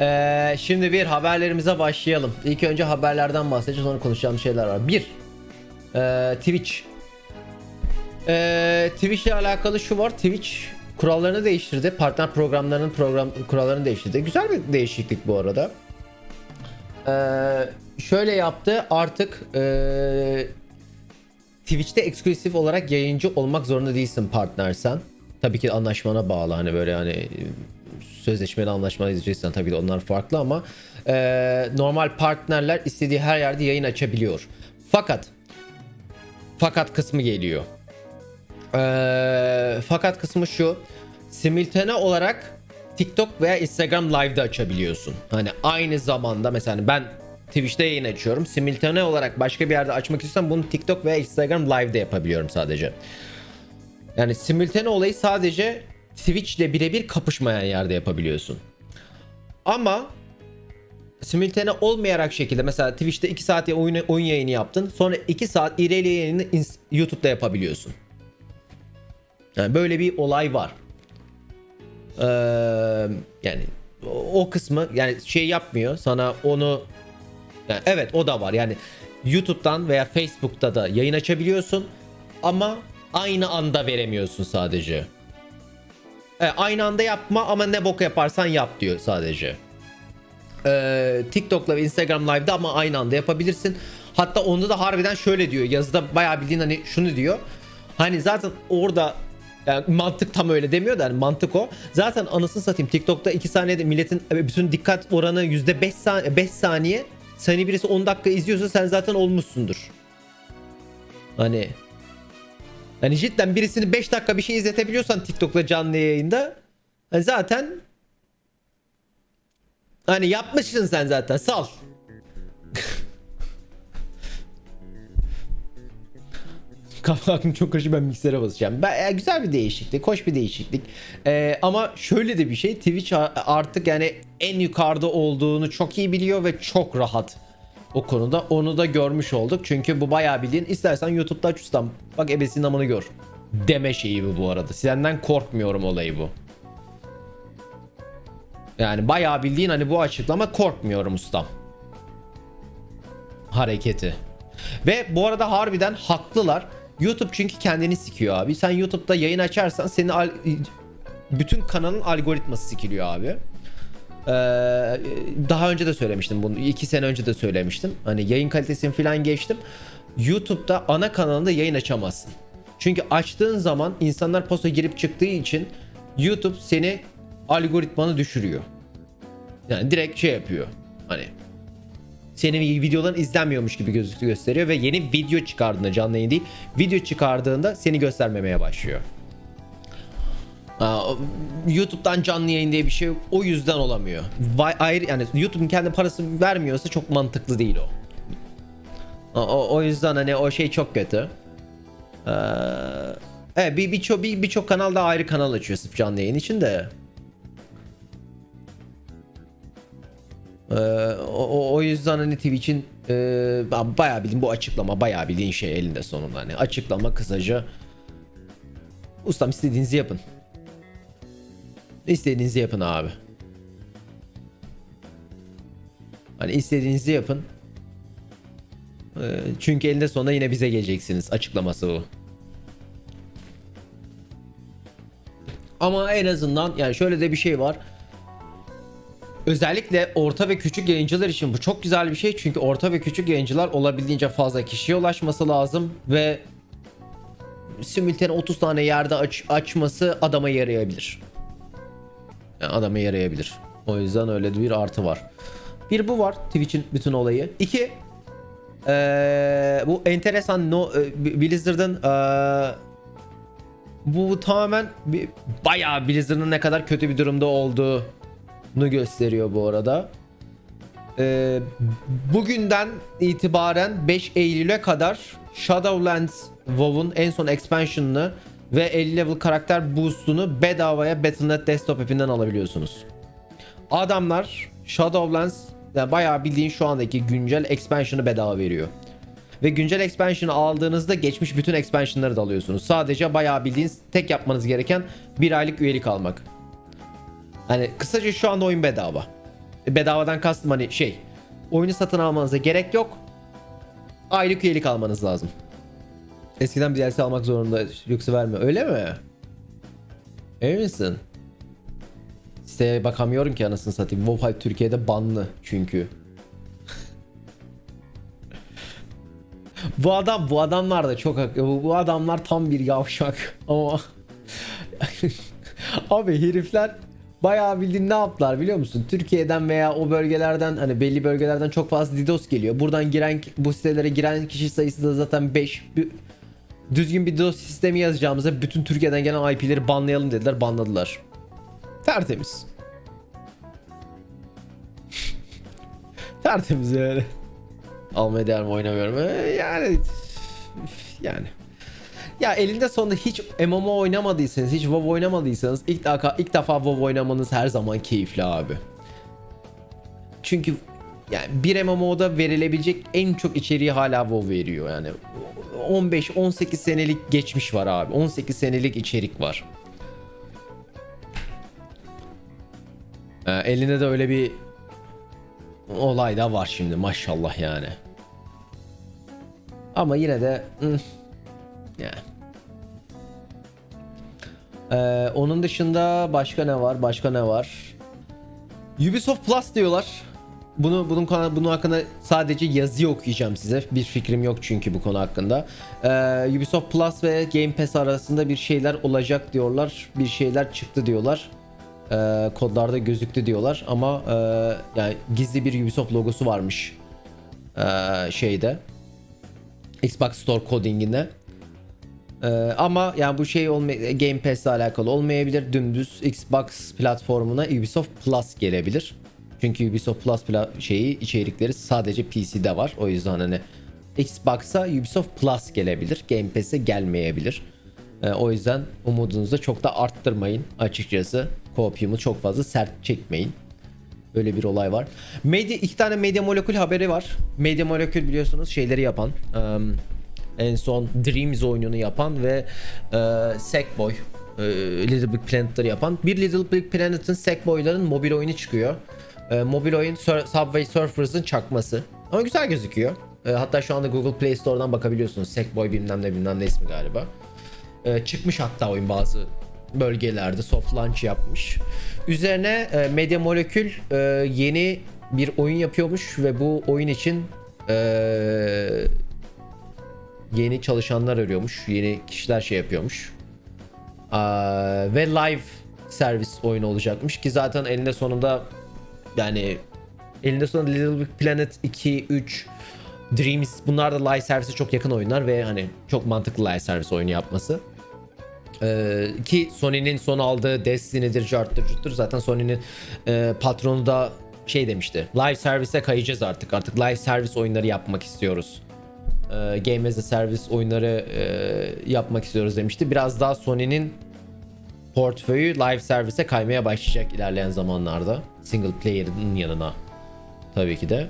Ee, şimdi bir haberlerimize başlayalım. İlk önce haberlerden bahsedeceğiz. Sonra konuşacağım şeyler var. Bir, ee, Twitch. Ee, Twitch ile alakalı şu var. Twitch kurallarını değiştirdi. Partner programlarının program kurallarını değiştirdi. Güzel bir değişiklik bu arada. Ee, şöyle yaptı. Artık ee, Twitch'te eksklusif olarak yayıncı olmak zorunda değilsin partnersen. Tabii ki anlaşmana bağlı hani böyle hani sözleşmeli anlaşmalı izleyeceksen tabii de onlar farklı ama e, normal partnerler istediği her yerde yayın açabiliyor. Fakat fakat kısmı geliyor. E, fakat kısmı şu simultane olarak TikTok veya Instagram Live'da açabiliyorsun. Hani aynı zamanda mesela ben Twitch'te yayın açıyorum. Simultane olarak başka bir yerde açmak istiyorsam bunu TikTok veya Instagram Live'da yapabiliyorum sadece. Yani simultane olayı sadece Twitch ile birebir kapışmayan yerde yapabiliyorsun. Ama simultane olmayarak şekilde mesela Twitch'te 2 saat oyun, oyun yayını yaptın. Sonra 2 saat İreli yayını YouTube'da yapabiliyorsun. Yani böyle bir olay var. Ee, yani o kısmı yani şey yapmıyor. Sana onu yani evet o da var. Yani YouTube'dan veya Facebook'ta da yayın açabiliyorsun ama aynı anda veremiyorsun sadece. E, aynı anda yapma ama ne bok yaparsan yap diyor sadece. Ee, TikTok'la ve Instagram Live'da ama aynı anda yapabilirsin. Hatta onda da harbiden şöyle diyor. Yazıda bayağı bildiğin hani şunu diyor. Hani zaten orada yani mantık tam öyle demiyor da hani mantık o. Zaten anasını satayım TikTok'ta 2 saniyede milletin e, bütün dikkat oranı %5 saniye, 5 saniye. Seni birisi 10 dakika izliyorsa sen zaten olmuşsundur. Hani Hani cidden birisini 5 dakika bir şey izletebiliyorsan TikTok'ta canlı yayında hani zaten hani yapmışsın sen zaten sal. Kafam çok karışık ben miksere basacağım. Ben, e, güzel bir değişiklik, hoş bir değişiklik. E, ama şöyle de bir şey Twitch artık yani en yukarıda olduğunu çok iyi biliyor ve çok rahat o konuda. Onu da görmüş olduk. Çünkü bu bayağı bildiğin istersen YouTube'da aç ustam. Bak ebesinin amını gör. Deme şeyi bu bu arada. Senden korkmuyorum olayı bu. Yani bayağı bildiğin hani bu açıklama korkmuyorum ustam. Hareketi. Ve bu arada harbiden haklılar. YouTube çünkü kendini sikiyor abi. Sen YouTube'da yayın açarsan senin al- bütün kanalın algoritması sikiliyor abi. Ee, daha önce de söylemiştim bunu. iki sene önce de söylemiştim. Hani yayın kalitesini falan geçtim. YouTube'da ana kanalında yayın açamazsın. Çünkü açtığın zaman insanlar posta girip çıktığı için YouTube seni algoritmanı düşürüyor. Yani direkt şey yapıyor. Hani senin videoların izlenmiyormuş gibi göz- gösteriyor ve yeni video çıkardığında canlı yayın değil video çıkardığında seni göstermemeye başlıyor. YouTube'dan canlı yayın diye bir şey yok. O yüzden olamıyor. Ayrı yani YouTube'un kendi parası vermiyorsa çok mantıklı değil o. O, o, yüzden hani o şey çok kötü. Ee, evet bir birçok bir, birçok kanal da ayrı kanal açıyor sırf canlı yayın için de. Ee, o, o- yüzden hani Twitch'in e, bayağı bildiğin bu açıklama bayağı bildiğin şey elinde sonunda hani açıklama kısaca ustam istediğinizi yapın. İstediğinizi yapın abi. Hani istediğinizi yapın. Ee, çünkü elinde sonunda yine bize geleceksiniz. Açıklaması bu. Ama en azından yani şöyle de bir şey var. Özellikle orta ve küçük yayıncılar için bu çok güzel bir şey. Çünkü orta ve küçük yayıncılar olabildiğince fazla kişiye ulaşması lazım ve simultane 30 tane yerde aç, açması adama yarayabilir. Yani adama yarayabilir. O yüzden öyle bir artı var. Bir bu var Twitch'in bütün olayı. İki eee, bu enteresan no, e, Blizzard'ın eee, bu tamamen bir, bayağı Blizzard'ın ne kadar kötü bir durumda olduğunu gösteriyor bu arada. Eee, bugünden itibaren 5 Eylül'e kadar Shadowlands WoW'un en son expansion'ını ve 50 level karakter boost'unu bedavaya Battle.net desktop app'inden alabiliyorsunuz. Adamlar Shadowlands yani bayağı bildiğin şu andaki güncel expansion'ı bedava veriyor. Ve güncel expansion'ı aldığınızda geçmiş bütün expansion'ları da alıyorsunuz. Sadece bayağı bildiğiniz tek yapmanız gereken bir aylık üyelik almak. Hani kısaca şu anda oyun bedava. Bedavadan kastım hani şey. Oyunu satın almanıza gerek yok. Aylık üyelik almanız lazım. Eskiden bir DLC almak zorunda yoksa verme. Öyle mi? Emin misin? Siteye bakamıyorum ki anasını satayım. WoW Türkiye'de banlı çünkü. bu adam bu adamlar da çok bu adamlar tam bir yavşak ama abi herifler bayağı bildiğin ne yaptılar biliyor musun? Türkiye'den veya o bölgelerden hani belli bölgelerden çok fazla DDoS geliyor. Buradan giren bu sitelere giren kişi sayısı da zaten 5. Düzgün bir DDoS sistemi yazacağımıza bütün Türkiye'den gelen IP'leri banlayalım dediler. Banladılar. Tertemiz. Tertemiz yani. Almaya değer mi oynamıyorum. Yani yani. Ya elinde sonunda hiç MMO oynamadıysanız, hiç WoW oynamadıysanız ilk defa ilk defa WoW oynamanız her zaman keyifli abi. Çünkü yani bir MMO'da verilebilecek en çok içeriği hala WoW veriyor yani. 15-18 senelik geçmiş var abi. 18 senelik içerik var. Ee, elinde de öyle bir olay da var şimdi maşallah yani. Ama yine de hmm. Ee, onun dışında başka ne var? Başka ne var? Ubisoft Plus diyorlar. Bunu bunun konu bunun hakkında sadece yazı okuyacağım size. Bir fikrim yok çünkü bu konu hakkında. Ee, Ubisoft Plus ve Game Pass arasında bir şeyler olacak diyorlar. Bir şeyler çıktı diyorlar. Ee, kodlarda gözüktü diyorlar ama e, yani gizli bir Ubisoft logosu varmış ee, şeyde Xbox Store codinginde. Ee, ama yani bu şey olmay Game Pass'le alakalı olmayabilir. Dümdüz Xbox platformuna Ubisoft Plus gelebilir. Çünkü Ubisoft Plus şeyi içerikleri sadece PC'de var. O yüzden hani Xbox'a Ubisoft Plus gelebilir. Game Pass'e gelmeyebilir. Ee, o yüzden umudunuzu da çok da arttırmayın açıkçası. Kopyumu çok fazla sert çekmeyin. Öyle bir olay var. Medya iki tane Media Molecule haberi var. Media Molecule biliyorsunuz şeyleri yapan. em, en son Dreams oyununu yapan ve e, Sackboy e, Little Big Planet'ları yapan. Bir Little Big Planet'ın Sackboy'ların mobil oyunu çıkıyor. E, mobil oyun Sur- Subway Surfers'ın çakması. Ama güzel gözüküyor. E, hatta şu anda Google Play Store'dan bakabiliyorsunuz. Sackboy bilmem ne bilmem ne ismi galiba. E, çıkmış hatta oyun bazı bölgelerde soft launch yapmış. Üzerine e, Media Molecule e, yeni bir oyun yapıyormuş ve bu oyun için e, yeni çalışanlar arıyormuş. Yeni kişiler şey yapıyormuş. Aa, ve live servis oyunu olacakmış ki zaten elinde sonunda yani elinde sonunda Little Big Planet 2, 3, Dreams bunlar da live servise çok yakın oyunlar ve hani çok mantıklı live servis oyunu yapması. Ee, ki Sony'nin son aldığı Destiny'dir, Jart'tır, Curt'tur. Zaten Sony'nin e, patronu da şey demişti. Live servise kayacağız artık. Artık live servis oyunları yapmak istiyoruz. Ee, Game as a Service oyunları e, yapmak istiyoruz demişti. Biraz daha Sony'nin portföyü live servise kaymaya başlayacak ilerleyen zamanlarda. Single player'ın yanına tabii ki de.